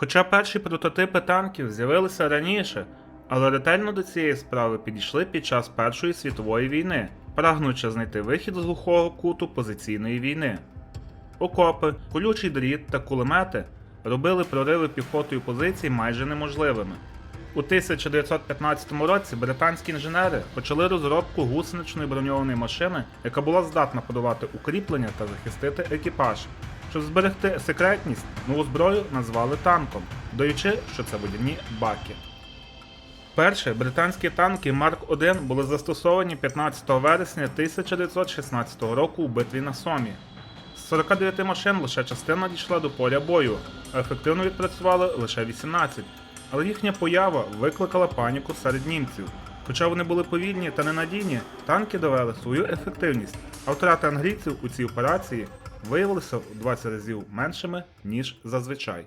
Хоча перші прототипи танків з'явилися раніше, але ретельно до цієї справи підійшли під час Першої світової війни, прагнучи знайти вихід з глухого куту позиційної війни. Окопи, колючий дріт та кулемети робили прориви піхотою позицій майже неможливими. У 1915 році британські інженери почали розробку гусеничної броньованої машини, яка була здатна подавати укріплення та захистити екіпаж. Щоб зберегти секретність, нову зброю назвали танком, додаючи, що це водяні баки. Перші британські танки Марк 1 були застосовані 15 вересня 1916 року у битві на Сомі. З 49 машин лише частина дійшла до поля бою, а ефективно відпрацювали лише 18. Але їхня поява викликала паніку серед німців. Хоча вони були повільні та ненадійні, танки довели свою ефективність, а втрати англійців у цій операції виявилися в 20 разів меншими, ніж зазвичай.